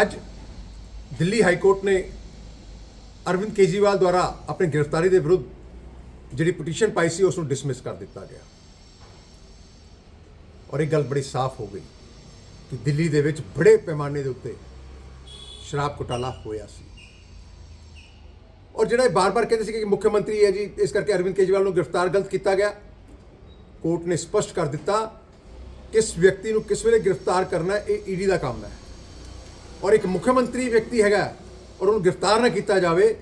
ਅੱਜ Delhi high court ਨੇ ਅਰਵਿੰਦ ਕੇਜਰੀਵਾਲ ਦੁਆਰਾ ਆਪਣੀ ਗ੍ਰਿਫਤਾਰੀ ਦੇ ਵਿਰੁੱਧ ਜਿਹੜੀ ਪਟੀਸ਼ਨ ਪਾਈ ਸੀ ਉਸ ਨੂੰ ਡਿਸਮਿਸ ਕਰ ਦਿੱਤਾ ਗਿਆ। ਔਰ ਇਹ ਗੱਲ ਬੜੀ ਸਾਫ਼ ਹੋ ਗਈ ਕਿ ਦਿੱਲੀ ਦੇ ਵਿੱਚ ਬੜੇ ਪੈਮਾਨੇ ਦੇ ਉੱਤੇ ਸ਼ਰਾਬ ਘੁਟਾਲਾ ਹੋਇਆ ਸੀ। ਔਰ ਜਿਹੜਾ ਇਹ ਬਾਰ-ਬਾਰ ਕਹਿੰਦੇ ਸੀ ਕਿ ਮੁੱਖ ਮੰਤਰੀ ਹੈ ਜੀ ਇਸ ਕਰਕੇ ਅਰਵਿੰਦ ਕੇਜਰੀਵਾਲ ਨੂੰ ਗ੍ਰਿਫਤਾਰ ਗਲਤ ਕੀਤਾ ਗਿਆ। ਕੋਰਟ ਨੇ ਸਪਸ਼ਟ ਕਰ ਦਿੱਤਾ ਕਿਸ ਵਿਅਕਤੀ ਨੂੰ ਕਿਸ ਵੇਲੇ ਗ੍ਰਿਫਤਾਰ ਕਰਨਾ ਹੈ, ਇਹ ਈਡੀ ਦਾ ਕੰਮ ਹੈ। ਔਰ ਇੱਕ ਮੁੱਖ ਮੰਤਰੀ ਵਿਅਕਤੀ ਹੈਗਾ ਔਰ ਉਹਨੂੰ ਗ੍ਰਿਫਤਾਰ ਨਾ ਕੀਤਾ ਜਾਵੇ,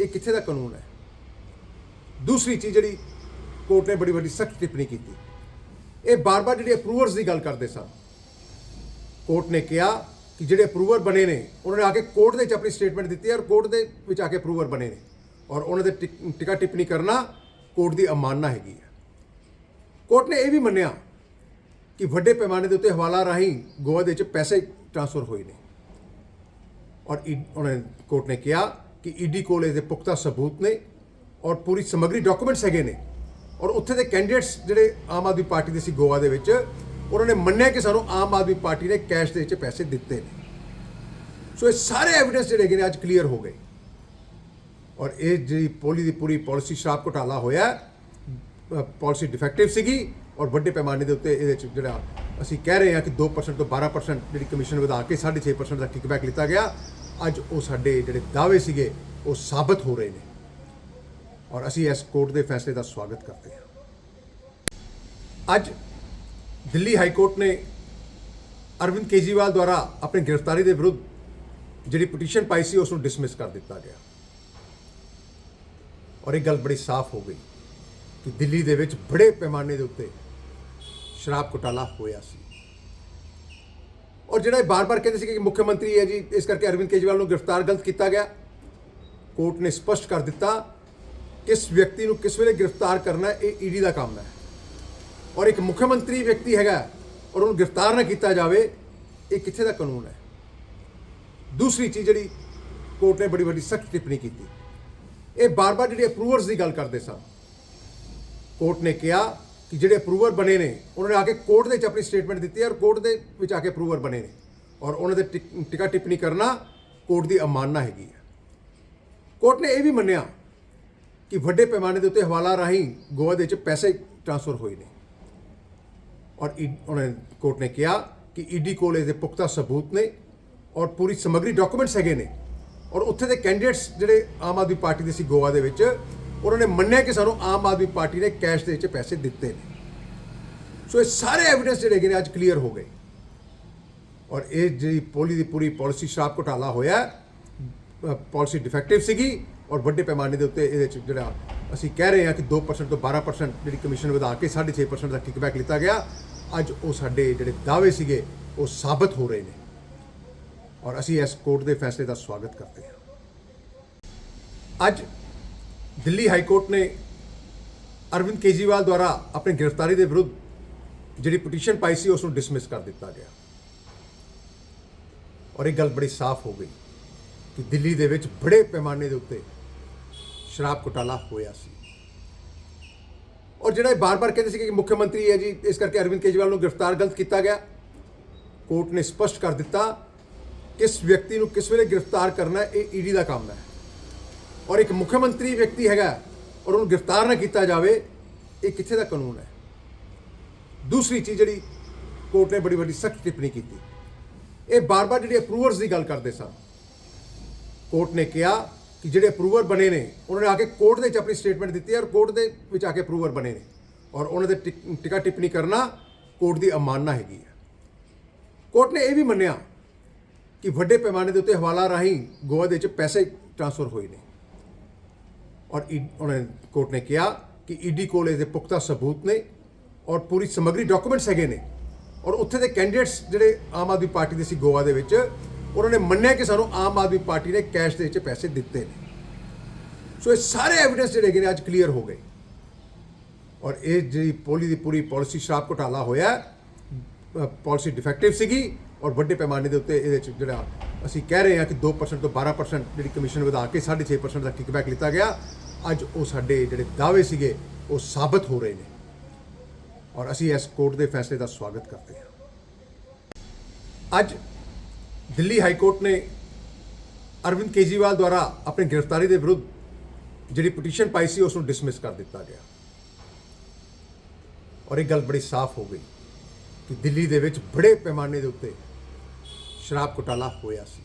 ਇਹ ਕਿੱਥੇ ਦਾ ਕਾਨੂੰਨ ਹੈ? ਦੂਸਰੀ ਚੀਜ਼ ਜਿਹੜੀ ਕੋਰਟ ਨੇ ਬੜੀ ਵੱਡੀ ਸਖਤ ਟਿੱਪਣੀ ਕੀਤੀ। ਇਹ ਬਾਰ-ਬਾਰ ਜਿਹੜੇ ਅਪਰੂਵਰਸ ਦੀ ਗੱਲ ਕਰਦੇ ਸਨ, ਕੋਰਟ ਨੇ ਕਿਹਾ ਕਿ ਜਿਹੜੇ ਅਪਰੂਵਰ ਬਣੇ ਨੇ, ਉਹਨਾਂ ਨੇ ਆ ਕੇ ਕੋਰਟ ਦੇ ਵਿੱਚ ਆਪਣੀ ਸਟੇਟਮੈਂਟ ਦਿੱਤੀ ਔਰ ਕੋਰਟ ਦੇ ਵਿੱਚ ਆ ਕੇ ਅਪਰੂਵਰ ਬਣੇ ਨੇ। ਔਰ ਉਹਨਾਂ ਦੇ ਟਿਕ- ਟਿਕਾ ਟਿੱਪਣੀ ਕਰਨਾ ਕੋਰਟ ਦੀ ਅਮਾਨਨਾ ਹੈਗੀ ਹੈ। ਕੋਰਟ ਨੇ ਇਹ ਵੀ ਮੰਨਿਆ ਕਿ ਵੱਡੇ ਪੈਮਾਨੇ ਦੇ ਉੱਤੇ ਹਵਾਲਾ ਰਾਹੀਂ ਗੋਆ ਦੇ ਵਿੱਚ ਪੈਸੇ ਟ੍ਰਾਂਸਫਰ ਹੋਏ ਨੇ। ਔਰ ਈ- ਉਹਨਾਂ ਨੇ ਕੋਰਟ ਨੇ ਕਿਹਾ ਕਿ ਈਡੀ ਕੋਲ ਇਹਦੇ ਪੁਖਤਾ ਸਬੂਤ ਨੇ ਔਰ ਪੂਰੀ ਸਮਗਰੀ ਡਾਕੂਮੈਂਟਸ ਹੈਗੇ ਨੇ। ਔਰ ਉੱਥੇ ਦੇ ਕੈਂਡੀਡੇਟਸ ਜਿਹੜੇ ਆਮ ਆਦਮੀ ਪਾਰਟੀ ਦੇ ਸੀ ਗੋਆ ਦੇ ਵਿੱਚ, ਉਹਨਾਂ ਨੇ ਮੰਨਿਆ ਕਿ ਸਾਨੂੰ ਆਮ ਆਦਮੀ ਪਾਰਟੀ ਨੇ ਕੈਸ਼ ਦੇ ਵਿੱਚ ਪੈਸੇ ਦਿੱਤੇ ਨੇ। ਸੋ ਇਹ ਸਾਰੇ ਐਵੀਡੈਂਸ ਜਿਹੜੇ ਹੈਗੇ ਨੇ ਅੱਜ ਕਲੀਅਰ ਹੋ ਗਏ। ਔਰ ਇਹ ਜਿਹੜੀ ਪੋਲੀ ਦੀ ਪੂਰੀ ਪਾਲਿਸੀ ਸ਼ਰਾਬ ਘੁਟਾਲਾ ਹੋਇਆ ਪਾਲਿਸੀ ਡਿਫੈਕਟਿਵ ਸੀਗੀ ਔਰ ਵੱਡੇ ਪੈਮਾਨੇ ਦੇ ਉੱਤੇ ਇਹਦੇ ਚ ਜਿਹੜਾ ਅਸੀਂ ਕਹਿ ਰਹੇ ਹਾਂ ਕਿ 2% ਤੋਂ 12% ਜਿਹੜੀ ਕਮਿਸ਼ਨ ਵਧਾ ਕੇ 6.5% ਦਾ ਕਿਕਬੈਕ ਲਿੱਤਾ ਗਿਆ। ਅੱਜ ਉਹ ਸਾਡੇ ਜਿਹੜੇ ਦਾਅਵੇ ਸੀਗੇ, ਉਹ ਸਾਬਤ ਹੋ ਰਹੇ ਨੇ। ਔਰ ਅਸੀਂ ਇਸ ਕੋਰਟ ਦੇ ਫੈਸਲੇ ਦਾ ਸਵਾਗਤ ਕਰਦੇ ਹਾਂ। ਅੱਜ ਦਿੱਲੀ ਹਾਈ ਕੋਰਟ ਨੇ ਅਰਵਿੰਦ ਕੇਜਰੀਵਾਲ ਦੁਆਰਾ ਆਪਣੀ ਗ੍ਰਿਫਤਾਰੀ ਦੇ ਵਿਰੁੱਧ ਜਿਹੜੀ ਪਟੀਸ਼ਨ ਪਾਈ ਸੀ, ਉਸ ਨੂੰ ਡਿਸਮਿਸ ਕਰ ਦਿੱਤਾ ਗਿਆ। ਔਰ ਇਹ ਗੱਲ ਬੜੀ ਸਾਫ਼ ਹੋ ਗਈ ਕਿ ਦਿੱਲੀ ਦੇ ਵਿੱਚ ਬੜੇ ਪੈਮਾਨੇ ਦੇ ਉੱਤੇ ਸ਼ਰਾਬ ਘੁਟਾਲਾ ਹੋਇਆ ਸੀ। ਔਰ ਜਿਹੜਾ ਇਹ ਬਾਰ-ਬਾਰ ਕਹਿੰਦੇ ਸੀ ਕਿ ਮੁੱਖ ਮੰਤਰੀ ਹੈ ਜੀ ਇਸ ਕਰਕੇ ਅਰਵਿੰਦ ਕੇਜਰੀਵਾਲ ਨੂੰ ਗ੍ਰਿਫਤਾਰ ਗਲਤ ਕੀਤਾ ਗਿਆ। ਕੋਰਟ ਨੇ ਸਪਸ਼ਟ ਕਰ ਦਿੱਤਾ ਕਿਸ ਵਿਅਕਤੀ ਨੂੰ ਕਿਸ ਵੇਲੇ ਗ੍ਰਿਫਤਾਰ ਕਰਨਾ ਹੈ, ਇਹ ਈਡੀ ਦਾ ਕੰਮ ਹੈ। ਔਰ ਇੱਕ ਮੁੱਖ ਮੰਤਰੀ ਵਿਅਕਤੀ ਹੈਗਾ ਔਰ ਉਹਨੂੰ ਗ੍ਰਿਫਤਾਰ ਨਾ ਕੀਤਾ ਜਾਵੇ ਇਹ ਕਿੱਥੇ ਦਾ ਕਾਨੂੰਨ ਹੈ? ਦੂਸਰੀ ਚੀਜ਼ ਜਿਹੜੀ ਕੋਰਟ ਨੇ ਬੜੀ ਵੱਡੀ ਸਖਤ ਟਿੱਪਣੀ ਕੀਤੀ। ਇਹ ਬਾਰ-ਬਾਰ ਜਿਹੜੀ ਅਪਰੂਵਰਸ ਦੀ ਗੱਲ ਕਰਦੇ ਸਨ ਕੋਰਟ ਨੇ ਕਿਹਾ ਕਿ ਜਿਹੜੇ ਅਪਰੂਵਰ ਬਣੇ ਨੇ, ਉਹਨਾਂ ਨੇ ਆ ਕੇ ਕੋਰਟ ਦੇ ਵਿੱਚ ਆਪਣੀ ਸਟੇਟਮੈਂਟ ਦਿੱਤੀ ਹੈ ਔਰ ਕੋਰਟ ਦੇ ਵਿੱਚ ਆ ਕੇ ਅਪਰੂਵਰ ਬਣੇ ਨੇ। ਔਰ ਉਹਨਾਂ ਦੇ ਟਿਕ- ਟਿਕਾ ਟਿੱਪਣੀ ਕਰਨਾ ਕੋਰਟ ਦੀ ਅਮਾਨਨਾ ਹੈਗੀ ਹੈ। ਕੋਰਟ ਨੇ ਇਹ ਵੀ ਮੰਨਿਆ ਕਿ ਵੱਡੇ ਪੈਮਾਨੇ ਦੇ ਉੱਤੇ ਹਵਾਲਾ ਰਾਹੀਂ ਗੋਆ ਦੇ ਵਿੱਚ ਪੈਸੇ ਟ੍ਰਾਂਸਫਰ ਹੋਏ ਨੇ। ਔਰ ਈ- ਉਹਨਾਂ ਕੋਰਟ ਨੇ ਕਿਹਾ ਕਿ ਈਡੀ ਕੋਲ ਦੇ ਪੁਖਤਾ ਸਬੂਤ ਨੇ ਔਰ ਪੂਰੀ ਸਮਗਰੀ ਡਾਕੂਮੈਂਟਸ ਹੈਗੇ ਨੇ। ਔਰ ਉੱਥੇ ਦੇ ਕੈਂਡੀਡੇਟਸ ਜਿਹੜੇ ਆਮ ਆਦਮੀ ਪਾਰਟੀ ਦੇ ਸੀ ਗੋਆ ਦੇ ਵਿੱਚ ਉਹਨਾਂ ਨੇ ਮੰਨਿਆ ਕਿ ਸਾਨੂੰ ਆਮ ਆਦਮੀ ਪਾਰਟੀ ਨੇ ਕੈਸ਼ ਦੇ ਵਿੱਚ ਪੈਸੇ ਦਿੱਤੇ ਨੇ। ਸੋ ਇਹ ਸਾਰੇ ਐਵੀਡੈਂਸ ਜਿਹੜੇ ਹੈਗੇ ਨੇ ਅੱਜ ਕਲੀਅਰ ਹੋ ਗਏ। ਔਰ ਇਹ ਜਿਹੜੀ ਪੋਲੀ ਦੀ ਪੂਰੀ ਪਾਲਿਸੀ ਸ਼ਰਾਬ ਘੁਟਾਲਾ ਹੋਇਆ ਪਾਲਿਸੀ ਡਿਫੈਕਟਿਵ ਸੀਗੀ ਔਰ ਵੱਡੇ ਪੈਮਾਨੇ ਦੇ ਉੱਤੇ ਇਹਦੇ ਚ ਜਿਹੜਾ ਅਸੀਂ ਕਹਿ ਰਹੇ ਹਾਂ ਕਿ 2% ਤੋਂ 12% ਜਿਹੜੀ ਕਮਿਸ਼ਨ ਵਧਾ ਕੇ 6.5% ਦਾ ਕਿਕਬੈਕ ਲਿੱਤਾ ਗਿਆ। ਅੱਜ ਉਹ ਸਾਡੇ ਜਿਹੜੇ ਦਾਅਵੇ ਸੀਗੇ, ਉਹ ਸਾਬਤ ਹੋ ਰਹੇ ਨੇ। ਔਰ ਅਸੀਂ ਇਸ ਕੋਰਟ ਦੇ ਫੈਸਲੇ ਦਾ ਸਵਾਗਤ ਕਰਦੇ ਹਾਂ। ਅੱਜ ਦਿੱਲੀ ਹਾਈ ਕੋਰਟ ਨੇ ਅਰਵਿੰਦ ਕੇਜਰੀਵਾਲ ਦੁਆਰਾ ਆਪਣੀ ਗ੍ਰਿਫਤਾਰੀ ਦੇ ਵਿਰੁੱਧ ਜਿਹੜੀ ਪਟੀਸ਼ਨ ਪਾਈ ਸੀ ਉਸ ਨੂੰ ਡਿਸਮਿਸ ਕਰ ਦਿੱਤਾ ਗਿਆ। ਔਰ ਇਹ ਗੱਲ ਬੜੀ ਸਾਫ਼ ਹੋ ਗਈ ਕਿ ਦਿੱਲੀ ਦੇ ਵਿੱਚ ਬੜੇ ਪੈਮਾਨੇ ਦੇ ਉੱਤੇ ਸ਼ਰਾਬ ਘੁਟਾਲਾ ਹੋਇਆ ਸੀ। ਔਰ ਜਿਹੜਾ ਇਹ ਬਾਰ-ਬਾਰ ਕਹਿੰਦੇ ਸੀ ਕਿ ਮੁੱਖ ਮੰਤਰੀ ਹੈ ਜੀ ਇਸ ਕਰਕੇ ਅਰਵਿੰਦ ਕੇਜਰੀਵਾਲ ਨੂੰ ਗ੍ਰਿਫਤਾਰ ਗਲਤ ਕੀਤਾ ਗਿਆ। ਕੋਰਟ ਨੇ ਸਪਸ਼ਟ ਕਰ ਦਿੱਤਾ ਕਿਸ ਵਿਅਕਤੀ ਨੂੰ ਕਿਸ ਵੇਲੇ ਗ੍ਰਿਫਤਾਰ ਕਰਨਾ ਹੈ, ਇਹ ਈਡੀ ਦਾ ਕੰਮ ਹੈ। ਔਰ ਇੱਕ ਮੁੱਖ ਮੰਤਰੀ ਵਿਅਕਤੀ ਹੈਗਾ, ਔਰ ਉਹਨੂੰ ਗ੍ਰਿਫਤਾਰ ਨਾ ਕੀਤਾ ਜਾਵੇ, ਇਹ ਕਿੱਥੇ ਦਾ ਕਾਨੂੰਨ ਹੈ? ਦੂਸਰੀ ਚੀਜ਼ ਜਿਹੜੀ ਕੋਰਟ ਨੇ ਬੜੀ ਵੱਡੀ ਸਖਤ ਟਿੱਪਣੀ ਕੀਤੀ। ਇਹ ਬਾਰ-ਬਾਰ ਜਿਹੜੇ ਅਪਰੂਵਰਸ ਦੀ ਗੱਲ ਕਰਦੇ ਸਨ, ਕੋਰਟ ਨੇ ਕਿਹਾ ਕਿ ਜਿਹੜੇ ਅਪਰੂਵਰ ਬਣੇ ਨੇ, ਉਹਨਾਂ ਨੇ ਆ ਕੇ ਕੋਰਟ ਦੇ ਵਿੱਚ ਆਪਣੀ ਸਟੇਟਮੈਂਟ ਦਿੱਤੀ ਹੈ ਔਰ ਕੋਰਟ ਦੇ ਵਿੱਚ ਆ ਕੇ ਅਪਰੂਵਰ ਬਣੇ ਨੇ। ਔਰ ਉਹਨਾਂ ਦੇ ਟਿਕ- ਟਿਕਾ ਟਿੱਪਣੀ ਕਰਨਾ ਕੋਰਟ ਦੀ ਅਮਾਨਨਾ ਹੈਗੀ ਹੈ। ਕੋਰਟ ਨੇ ਇਹ ਵੀ ਮੰਨਿਆ ਕਿ ਵੱਡੇ ਪੈਮਾਨੇ ਦੇ ਉੱਤੇ ਹਵਾਲਾ ਰਾਹੀਂ ਗੋਆ ਦੇ ਵਿੱਚ ਪੈਸੇ ਟ੍ਰਾਂਸਫਰ ਹੋਏ ਨੇ। ਔਰ ਈ- ਉਹਨਾਂ ਨੇ ਕੋਰਟ ਨੇ ਕਿਹਾ ਕਿ ਈਡੀ ਕੋਲ ਇਹਦੇ ਪੁਖਤਾ ਸਬੂਤ ਨੇ ਔਰ ਪੂਰੀ ਸਮਗਰੀ ਡਾਕੂਮੈਂਟਸ ਹੈਗੇ ਨੇ। ਔਰ ਉੱਥੇ ਦੇ ਕੈਂਡੀਡੇਟਸ ਜਿਹੜੇ ਆਮ ਆਦਮੀ ਪਾਰਟੀ ਦੇ ਸੀ ਗੋਆ ਦੇ ਵਿੱਚ, ਉਹਨਾਂ ਨੇ ਮੰਨਿਆ ਕਿ ਸਾਨੂੰ ਆਮ ਆਦਮੀ ਪਾਰਟੀ ਨੇ ਕੈਸ਼ ਦੇ ਵਿੱਚ ਪੈਸੇ ਦਿੱਤੇ ਨੇ। ਸੋ ਇਹ ਸਾਰੇ ਐਵੀਡੈਂਸ ਜਿਹੜੇ ਹੈਗੇ ਨੇ ਅੱਜ ਕਲੀਅਰ ਹੋ ਗਏ। ਔਰ ਇਹ ਜਿਹੜੀ ਪੋਲੀ ਦੀ ਪੂਰੀ ਪਾਲਿਸੀ ਸ਼ਰਾਬ ਘੁਟਾਲਾ ਹੋਇਆ ਪਾਲਿਸੀ ਡਿਫੈਕਟਿਵ ਸੀਗੀ ਔਰ ਵੱਡੇ ਪੈਮਾਨੇ ਦੇ ਉੱਤੇ ਇਹਦੇ ਚ ਜਿਹੜਾ ਅਸੀਂ ਕਹਿ ਰਹੇ ਹਾਂ ਕਿ 2% ਤੋਂ 12% ਜਿਹੜੀ ਕਮਿਸ਼ਨ ਵਧਾ ਕੇ 6.5% ਦਾ ਕਿਕਬੈਕ ਲਿੱਤਾ ਗਿਆ। ਅੱਜ ਉਹ ਸਾਡੇ ਜਿਹੜੇ ਦਾਅਵੇ ਸੀਗੇ, ਉਹ ਸਾਬਤ ਹੋ ਰਹੇ ਨੇ। ਔਰ ਅਸੀਂ ਇਸ ਕੋਰਟ ਦੇ ਫੈਸਲੇ ਦਾ ਸਵਾਗਤ ਕਰਦੇ ਹਾਂ। ਅੱਜ ਦਿੱਲੀ ਹਾਈ ਕੋਰਟ ਨੇ ਅਰਵਿੰਦ ਕੇਜਰੀਵਾਲ ਦੁਆਰਾ ਆਪਣੀ ਗ੍ਰਿਫਤਾਰੀ ਦੇ ਵਿਰੁੱਧ ਜਿਹੜੀ ਪਟੀਸ਼ਨ ਪਾਈ ਸੀ, ਉਸ ਨੂੰ ਡਿਸਮਿਸ ਕਰ ਦਿੱਤਾ ਗਿਆ। ਔਰ ਇਹ ਗੱਲ ਬੜੀ ਸਾਫ਼ ਹੋ ਗਈ ਕਿ ਦਿੱਲੀ ਦੇ ਵਿੱਚ ਬੜੇ ਪੈਮਾਨੇ ਦੇ ਉੱਤੇ ਸ਼ਰਾਬ ਘੁਟਾਲਾ ਹੋਇਆ ਸੀ।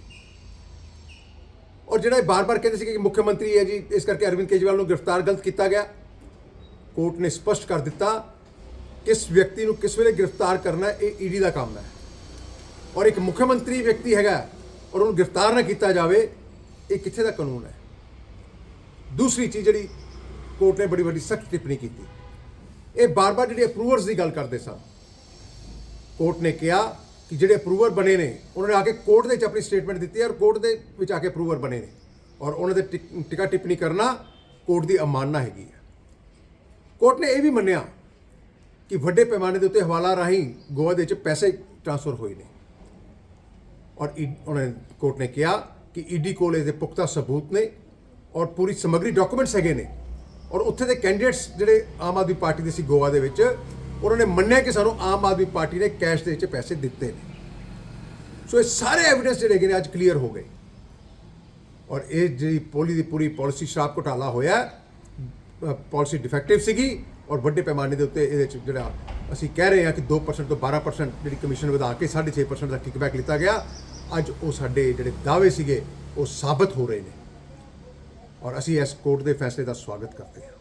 ਔਰ ਜਿਹੜਾ ਇਹ ਬਾਰ-ਬਾਰ ਕਹਿੰਦੇ ਸੀ ਕਿ ਮੁੱਖ ਮੰਤਰੀ ਹੈ ਜੀ ਇਸ ਕਰਕੇ ਅਰਵਿੰਦ ਕੇਜਰੀਵਾਲ ਨੂੰ ਗ੍ਰਿਫਤਾਰ ਗਲਤ ਕੀਤਾ ਗਿਆ। ਕੋਰਟ ਨੇ ਸਪਸ਼ਟ ਕਰ ਦਿੱਤਾ ਕਿਸ ਵਿਅਕਤੀ ਨੂੰ ਕਿਸ ਵੇਲੇ ਗ੍ਰਿਫਤਾਰ ਕਰਨਾ ਹੈ, ਇਹ ਈਡੀ ਦਾ ਕੰਮ ਹੈ। ਔਰ ਇੱਕ ਮੁੱਖ ਮੰਤਰੀ ਵਿਅਕਤੀ ਹੈਗਾ ਔਰ ਉਹਨੂੰ ਗ੍ਰਿਫਤਾਰ ਨਾ ਕੀਤਾ ਜਾਵੇ ਇਹ ਕਿੱਥੇ ਦਾ ਕਾਨੂੰਨ ਹੈ? ਦੂਸਰੀ ਚੀਜ਼ ਜਿਹੜੀ ਕੋਰਟ ਨੇ ਬੜੀ ਵੱਡੀ ਸਖਤ ਟਿੱਪਣੀ ਕੀਤੀ। ਇਹ ਬਾਰ-ਬਾਰ ਜਿਹੜੀ ਅਪਰੂਵਰਸ ਦੀ ਗੱਲ ਕਰਦੇ ਸਨ ਕੋਰਟ ਨੇ ਕਿਹਾ ਕਿ ਜਿਹੜੇ ਅਪਰੂਵਰ ਬਣੇ ਨੇ, ਉਹਨਾਂ ਨੇ ਆ ਕੇ ਕੋਰਟ ਦੇ ਵਿੱਚ ਆਪਣੀ ਸਟੇਟਮੈਂਟ ਦਿੱਤੀ ਹੈ ਔਰ ਕੋਰਟ ਦੇ ਵਿੱਚ ਆ ਕੇ ਅਪਰੂਵਰ ਬਣੇ ਨੇ। ਔਰ ਉਹਨਾਂ ਦੇ ਟਿਕ- ਟਿਕਾ ਟਿੱਪਣੀ ਕਰਨਾ ਕੋਰਟ ਦੀ ਅਮਾਨਨਾ ਹੈਗੀ ਹੈ। ਕੋਰਟ ਨੇ ਇਹ ਵੀ ਮੰਨਿਆ ਕਿ ਵੱਡੇ ਪੈਮਾਨੇ ਦੇ ਉੱਤੇ ਹਵਾਲਾ ਰਾਹੀਂ ਗੋਆ ਦੇ ਵਿੱਚ ਪੈਸੇ ਟ੍ਰਾਂਸਫਰ ਹੋਏ ਨੇ। ਔਰ ਈ- ਉਹਨਾਂ ਕੋਰਟ ਨੇ ਕਿਹਾ ਕਿ ਈਡੀ ਕੋਲ ਇਹਦੇ ਪੁਖਤਾ ਸਬੂਤ ਨੇ ਔਰ ਪੂਰੀ ਸਮਗਰੀ ਡਾਕੂਮੈਂਟਸ ਹੈਗੇ ਨੇ। ਔਰ ਉੱਥੇ ਦੇ ਕੈਂਡੀਡੇਟਸ ਜਿਹੜੇ ਆਮ ਆਦਮੀ ਪਾਰਟੀ ਦੇ ਸੀ ਗੋਆ ਦੇ ਵਿੱਚ ਉਹਨਾਂ ਨੇ ਮੰਨਿਆ ਕਿ ਸਾਨੂੰ ਆਮ ਆਦਮੀ ਪਾਰਟੀ ਨੇ ਕੈਸ਼ ਦੇ ਵਿੱਚ ਪੈਸੇ ਦਿੱਤੇ ਨੇ ਸੋ ਇਹ ਸਾਰੇ ਐਵੀਡੈਂਸ ਜਿਹੜੇ ਹੈਗੇ ਨੇ ਅੱਜ ਕਲੀਅਰ ਹੋ ਗਏ ਔਰ ਇਹ ਜਿਹੜੀ ਪੋਲੀ ਦੀ ਪੂਰੀ ਪਾਲਿਸੀ ਸ਼ਰਾਬ ਘੁਟਾਲਾ ਹੋਇਆ ਪਾਲਿਸੀ ਡਿਫੈਕਟਿਵ ਸੀਗੀ ਔਰ ਵੱਡੇ ਪੈਮਾਨੇ ਦੇ ਉੱਤੇ ਇਹਦੇ ਚ ਜਿਹੜਾ ਅਸੀਂ ਕਹਿ ਰਹੇ ਹਾਂ ਕਿ 2% ਤੋਂ 12% ਜਿਹੜੀ ਕਮਿਸ਼ਨ ਵਧਾ ਕੇ 6.5% ਦਾ ਕਿਕਬੈਕ ਲਿੱਤਾ ਗਿਆ ਅੱਜ ਉਹ ਸਾਡੇ ਜਿਹੜੇ ਦਾਅਵੇ ਸੀਗੇ ਉਹ ਸਾਬਤ ਹੋ ਰਹੇ ਨੇ ਔਰ ਅਸੀਂ ਇਸ ਕੋਰਟ ਦੇ ਫੈਸਲੇ ਦਾ ਸਵਾਗਤ ਕਰਦੇ ਹਾਂ